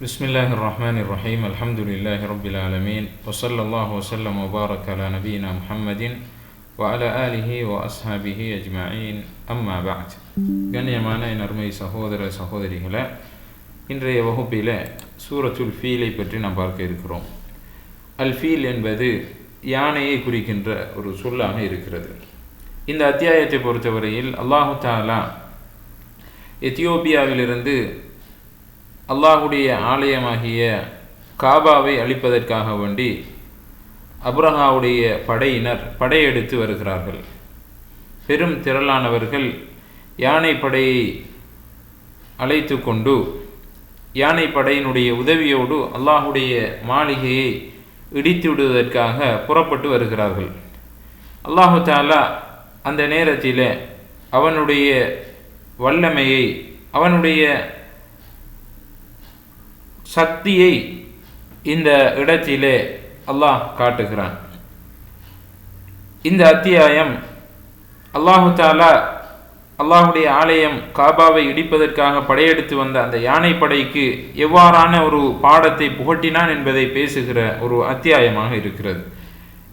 بسم الله الرحمن الرحيم الحمد لله رب العالمين وصلى الله وسلم وبارك على نبينا محمد وعلى آله وأصحابه أجمعين أما بعد கண்ணியமான என் அருமை சகோதர சகோதரிகளை இன்றைய வகுப்பில் சூரத்துல் ஃபீலை பற்றி நாம் பார்க்க இருக்கிறோம் அல் ஃபீல் என்பது யானையை குறிக்கின்ற ஒரு சொல்லாக இருக்கிறது இந்த அத்தியாயத்தை பொறுத்தவரையில் அல்லாஹு தாலா எத்தியோப்பியாவிலிருந்து அல்லாஹுடைய ஆலயமாகிய காபாவை அழிப்பதற்காக வேண்டி அப்ரஹாவுடைய படையினர் படையெடுத்து வருகிறார்கள். பெரும் திரளானவர்கள் யானை படையை அழைத்து கொண்டு யானை படையினுடைய உதவியோடு அல்லாஹுடைய மாளிகையை இடித்து விடுவதற்காக புறப்பட்டு வருகிறார்கள். அல்லாஹு தாலா அந்த நேரத்தில் அவனுடைய வல்லமையை அவனுடைய சக்தியை இந்த இடத்திலே அல்லாஹ் காட்டுகிறான். இந்த அத்தியாயம் அல்லாஹு தாலா அல்லாஹுடைய ஆலயம் காபாவை இடிப்பதற்காக படையெடுத்து வந்த அந்த யானை படைக்கு எவ்வாறான ஒரு பாடத்தை புகட்டினான் என்பதை பேசுகிற ஒரு அத்தியாயமாக இருக்கிறது.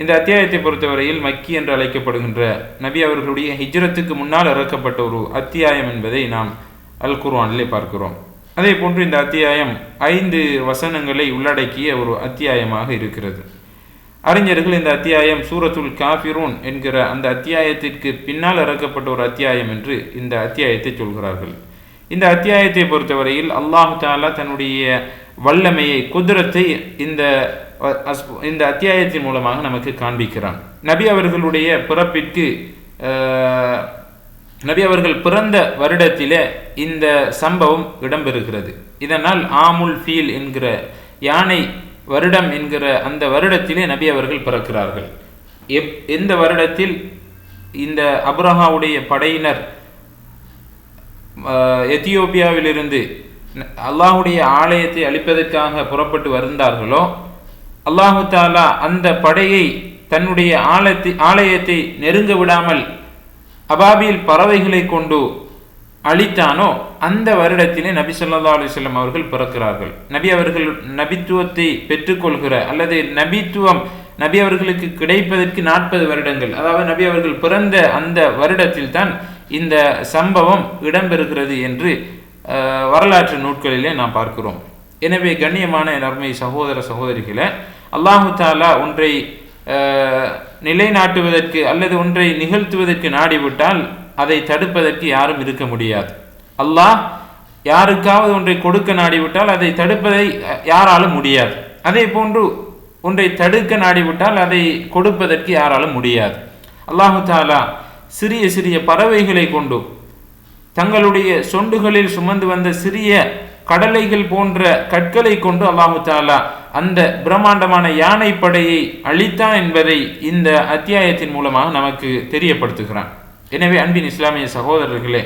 இந்த அத்தியாயத்தை பொறுத்தவரையில் மக்கி என்று அழைக்கப்படுகின்ற நபி அவர்களுடைய ஹிஜ்ரத்துக்கு முன்னால் இறக்கப்பட்ட ஒரு அத்தியாயம் என்பதை நாம் அல் குர்வானிலே பார்க்கிறோம். அதே போன்று இந்த அத்தியாயம் ஐந்து வசனங்களை உள்ளடக்கிய ஒரு அத்தியாயமாக இருக்கிறது. அறிஞர்கள் இந்த அத்தியாயம் சூரத்துல் காபிரூன் என்கிற அந்த அத்தியாயத்திற்கு பின்னால் இறக்கப்பட்ட ஒரு அத்தியாயம் என்று இந்த அத்தியாயத்தை சொல்கிறார்கள். இந்த அத்தியாயத்தை பொறுத்தவரையில் அல்லாஹு தாலா தன்னுடைய வல்லமையை குதிரத்தை இந்த இந்த அத்தியாயத்தின் மூலமாக நமக்கு காண்பிக்கிறான். நபி அவர்களுடைய பிறப்பிற்கு நபி அவர்கள் பிறந்த வருடத்திலே இந்த சம்பவம் இடம்பெறுகிறது. இதனால் ஆமுல் ஃபீல் என்கிற யானை வருடம் என்கிற அந்த வருடத்திலே நபி அவர்கள் பிறக்கிறார்கள். எப் எந்த வருடத்தில் இந்த அப்ரஹாவுடைய படையினர் எத்தியோப்பியாவிலிருந்து அல்லாஹுடைய ஆலயத்தை அழிப்பதற்காக புறப்பட்டு வருந்தார்களோ அல்லாஹு தாலா அந்த படையை தன்னுடைய ஆலயத்தை ஆலயத்தை நெருங்க விடாமல் அபாபியில் பறவைகளை கொண்டு அழித்தானோ அந்த வருடத்திலே நபி சொல்லா அலிஸ்லாம் அவர்கள் பிறக்கிறார்கள். நபி அவர்கள் நபித்துவத்தை பெற்றுக்கொள்கிற அல்லது நபித்துவம் நபி அவர்களுக்கு கிடைப்பதற்கு நாற்பது வருடங்கள் அதாவது நபி அவர்கள் பிறந்த அந்த வருடத்தில் தான் இந்த சம்பவம் இடம்பெறுகிறது என்று வரலாற்று நூட்களிலே நாம் பார்க்கிறோம். எனவே கண்ணியமான நர்மை சகோதர சகோதரிகளை அல்லாஹு தாலா ஒன்றை நிலைநாட்டுவதற்கு அல்லது ஒன்றை நிகழ்த்துவதற்கு நாடிவிட்டால் அதை தடுப்பதற்கு யாரும் இருக்க முடியாது. அல்லாஹ் யாருக்காவது ஒன்றை கொடுக்க நாடிவிட்டால் அதை தடுப்பதை யாராலும் முடியாது. அதே போன்று ஒன்றை தடுக்க நாடிவிட்டால் அதை கொடுப்பதற்கு யாராலும் முடியாது. அல்லாஹு தாலா சிறிய சிறிய பறவைகளை கொண்டு தங்களுடைய சொண்டுகளில் சுமந்து வந்த சிறிய கடலைகள் போன்ற கற்களை கொண்டு அல்லாஹு தாலா அந்த பிரம்மாண்டமான யானை படையை அழித்தான் என்பதை இந்த அத்தியாயத்தின் மூலமாக நமக்கு தெரியப்படுத்துகிறான். எனவே அன்பின் இஸ்லாமிய சகோதரர்களே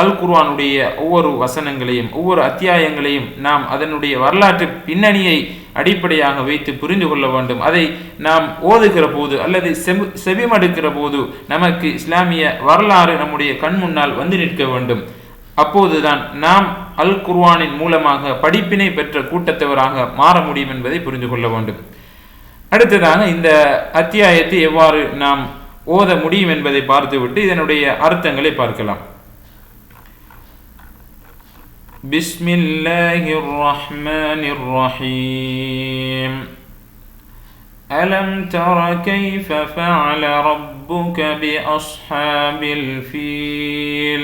அல் குர்வானுடைய ஒவ்வொரு வசனங்களையும் ஒவ்வொரு அத்தியாயங்களையும் நாம் அதனுடைய வரலாற்று பின்னணியை அடிப்படையாக வைத்து புரிந்து கொள்ள வேண்டும். அதை நாம் ஓதுகிற போது அல்லது செம் செவிமடுக்கிற போது நமக்கு இஸ்லாமிய வரலாறு நம்முடைய கண் முன்னால் வந்து நிற்க வேண்டும். அப்போதுதான் நாம் அல் குர்வானின் மூலமாக படிப்பினை பெற்ற கூட்டத்தவராக மாற முடியும் என்பதை புரிந்து கொள்ள வேண்டும் அடுத்ததாக இந்த அத்தியாயத்தை எவ்வாறு நாம் ஓத முடியும் என்பதை பார்த்துவிட்டு இதனுடைய அர்த்தங்களை பார்க்கலாம் بسم الله الرحمن الرحيم ألم تر كيف فعل ربك بأصحاب الفيل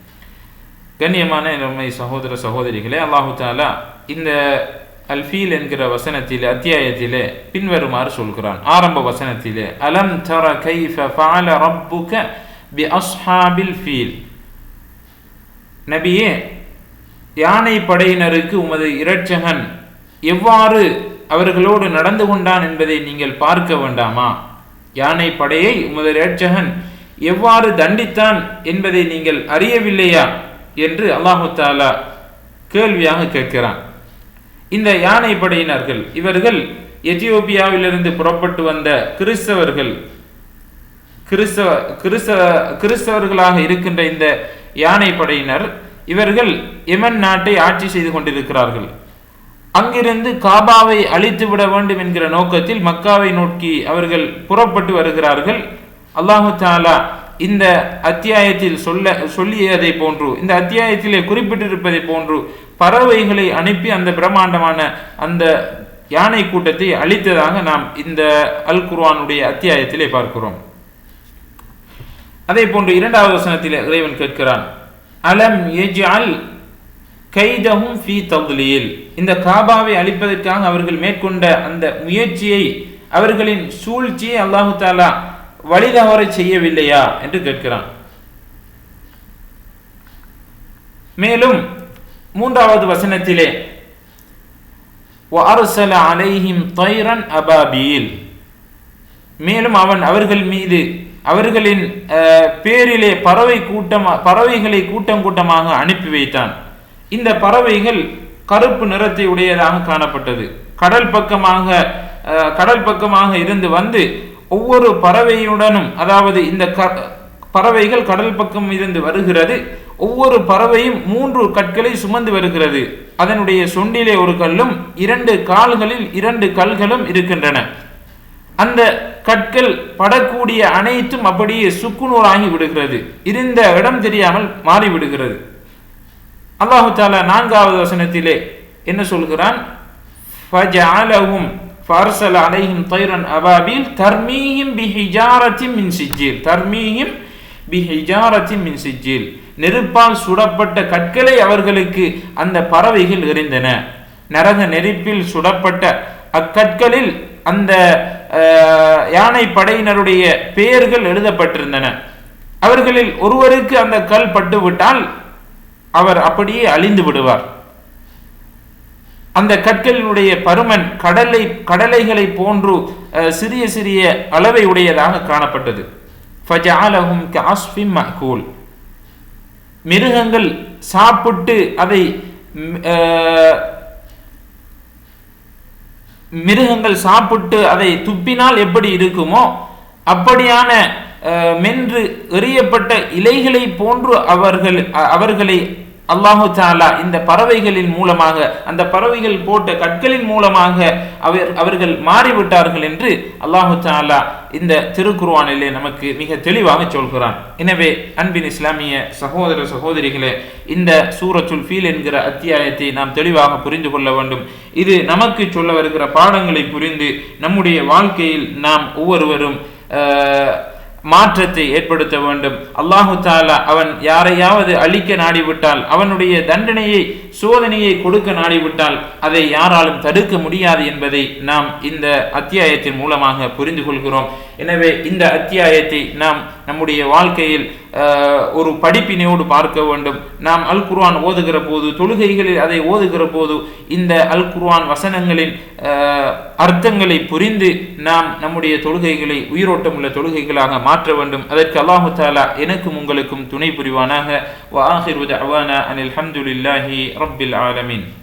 கண்ணியமான நம்மை சகோதர சகோதரிகளே அல்லாஹு தாலா இந்த அல்ஃபீல் என்கிற வசனத்திலே அத்தியாயத்திலே பின்வருமாறு சொல்கிறான். ஆரம்ப வசனத்திலே அலம் தர கைஃப ஃபால ரப்புக பி அஸ்ஹாபில் ஃபீல். நபியே யானை படையினருக்கு உமது இரட்சகன் எவ்வாறு அவர்களோடு நடந்து கொண்டான் என்பதை நீங்கள் பார்க்க வேண்டாமா? யானை படையை உமது இரட்சகன் எவ்வாறு தண்டித்தான் என்பதை நீங்கள் அறியவில்லையா? என்று அல்லாஹு தாலா கேள்வியாக கேட்கிறான். இந்த யானை படையினர்கள் இவர்கள் எத்தியோப்பியாவிலிருந்து புறப்பட்டு வந்த கிறிஸ்தவர்கள் கிறிஸ்தவ கிறிஸ்தவ கிறிஸ்தவர்களாக இருக்கின்ற இந்த யானை படையினர் இவர்கள் எமன் நாட்டை ஆட்சி செய்து கொண்டிருக்கிறார்கள். அங்கிருந்து காபாவை அழித்து விட வேண்டும் என்கிற நோக்கத்தில் மக்காவை நோக்கி அவர்கள் புறப்பட்டு வருகிறார்கள். அல்லாஹு தாலா இந்த அத்தியாயத்தில் சொல்ல சொல்லியதை போன்று இந்த அத்தியாயத்திலே குறிப்பிட்டிருப்பதை போன்று பறவைகளை அனுப்பி அந்த பிரம்மாண்டமான அந்த யானை கூட்டத்தை அழித்ததாக நாம் இந்த அல் குர்வானுடைய அத்தியாயத்திலே பார்க்கிறோம். அதே போன்று இரண்டாவது வசனத்தில் இறைவன் கேட்கிறான் அலம் எஜால் கைதஹும் ஃபி தவ்லீல்? இந்த காபாவை அழிப்பதற்காக அவர்கள் மேற்கொண்ட அந்த முயற்சியை அவர்களின் சூழ்ச்சியை அல்லாஹு தாலா வழி தவறை செய்யவில்லையா என்று கேட்கிறான். மேலும் மூன்றாவது வசனத்திலே அரசல அலைஹிம் தைரன் அபாபீல். மேலும் அவன் அவர்கள் மீது அவர்களின் பேரிலே பறவை கூட்டமாக பறவைகளை கூட்டம் கூட்டமாக அனுப்பி வைத்தான். இந்த பறவைகள் கருப்பு நிறத்தை உடையதாக காணப்பட்டது. கடல் பக்கமாக கடல் பக்கமாக இருந்து வந்து ஒவ்வொரு பறவையுடனும் அதாவது இந்த க- பறவைகள் கடல் பக்கம் இருந்து வருகிறது. ஒவ்வொரு பறவையும் மூன்று கற்களை சுமந்து வருகிறது. அதனுடைய சொண்டிலே ஒரு கல்லும் இரண்டு கால்களில் இரண்டு கல்களும் இருக்கின்றன. அந்த கற்கள் படக்கூடிய அனைத்தும் அப்படியே சுக்குநூறாகி விடுகிறது. இருந்த இடம் தெரியாமல் மாறிவிடுகிறது. அல்லாஹு தாலா நான்காவது வசனத்திலே என்ன சொல்கிறான்? فَجَعَلَهُمْ فَأَرْسَلَ عَلَيْهِمْ طَيْرًا أَبَابِيلَ تَرْمِيهِمْ بِحِجَارَةٍ مِنْ سِجِّيلٍ تَرْمِيهِمْ بِحِجَارَةٍ مِنْ سِجِّيلٍ நெருப்பால் சுடப்பட்ட கற்களை அவர்களுக்கு அந்த பறவைகள் எறிந்தன நரக நெருப்பில் சுடப்பட்ட அக்கற்களில் அந்த அஹ், யானை படையினருடைய பெயர்கள் எழுதப்பட்டிருந்தன அவர்களில் ஒருவருக்கு அந்த கல் பட்டுவிட்டால் அவர் அப்படியே அழிந்து விடுவார் அந்த கற்களினுடைய பருமன் கடலை கடலைகளை போன்று சிறிய சிறிய அளவை உடையதாக காணப்பட்டது. ஃபஜாலஹும் கஅஸ்ஃபின் மஅகூல் மிருகங்கள் சாப்பிட்டு அதை மிருகங்கள் சாப்பிட்டு அதை துப்பினால் எப்படி இருக்குமோ அப்படியான மென்று எறியப்பட்ட இலைகளை போன்று அவர்கள் அவர்களை அல்லாஹு தாலா இந்த பறவைகளின் மூலமாக அந்த பறவைகள் போட்ட கற்களின் மூலமாக அவர் அவர்கள் மாறிவிட்டார்கள் என்று அல்லாஹு தாலா இந்த திருக்குர்ஆனிலே நமக்கு மிக தெளிவாக சொல்கிறான். எனவே அன்பின் இஸ்லாமிய சகோதர சகோதரிகளே இந்த சூரத்துல் ஃபீல் என்கிற அத்தியாயத்தை நாம் தெளிவாக புரிந்து கொள்ள வேண்டும். இது நமக்கு சொல்ல வருகிற பாடங்களை புரிந்து நம்முடைய வாழ்க்கையில் நாம் ஒவ்வொருவரும் மாற்றத்தை ஏற்படுத்த வேண்டும். அல்லாஹு தாலா அவன் யாரையாவது அழிக்க நாடிவிட்டால் அவனுடைய தண்டனையை சோதனையை கொடுக்க நாடிவிட்டால் அதை யாராலும் தடுக்க முடியாது என்பதை நாம் இந்த அத்தியாயத்தின் மூலமாக புரிந்து கொள்கிறோம். எனவே இந்த அத்தியாயத்தை நாம் நம்முடைய வாழ்க்கையில் ஒரு படிப்பினையோடு பார்க்க வேண்டும். நாம் அல் குர்வான் ஓதுகிற போது தொழுகைகளில் அதை ஓதுகிற போது இந்த அல் குர்வான் வசனங்களின் அர்த்தங்களை புரிந்து நாம் நம்முடைய தொழுகைகளை உயிரோட்டம் உள்ள தொழுகைகளாக மாற்ற வேண்டும். அதற்கு அல்லாஹு தாலா எனக்கும் உங்களுக்கும் துணை புரிவானாக. வாஹிர் அவானா அனில் அஹமதுல்லாஹி رب العالمين.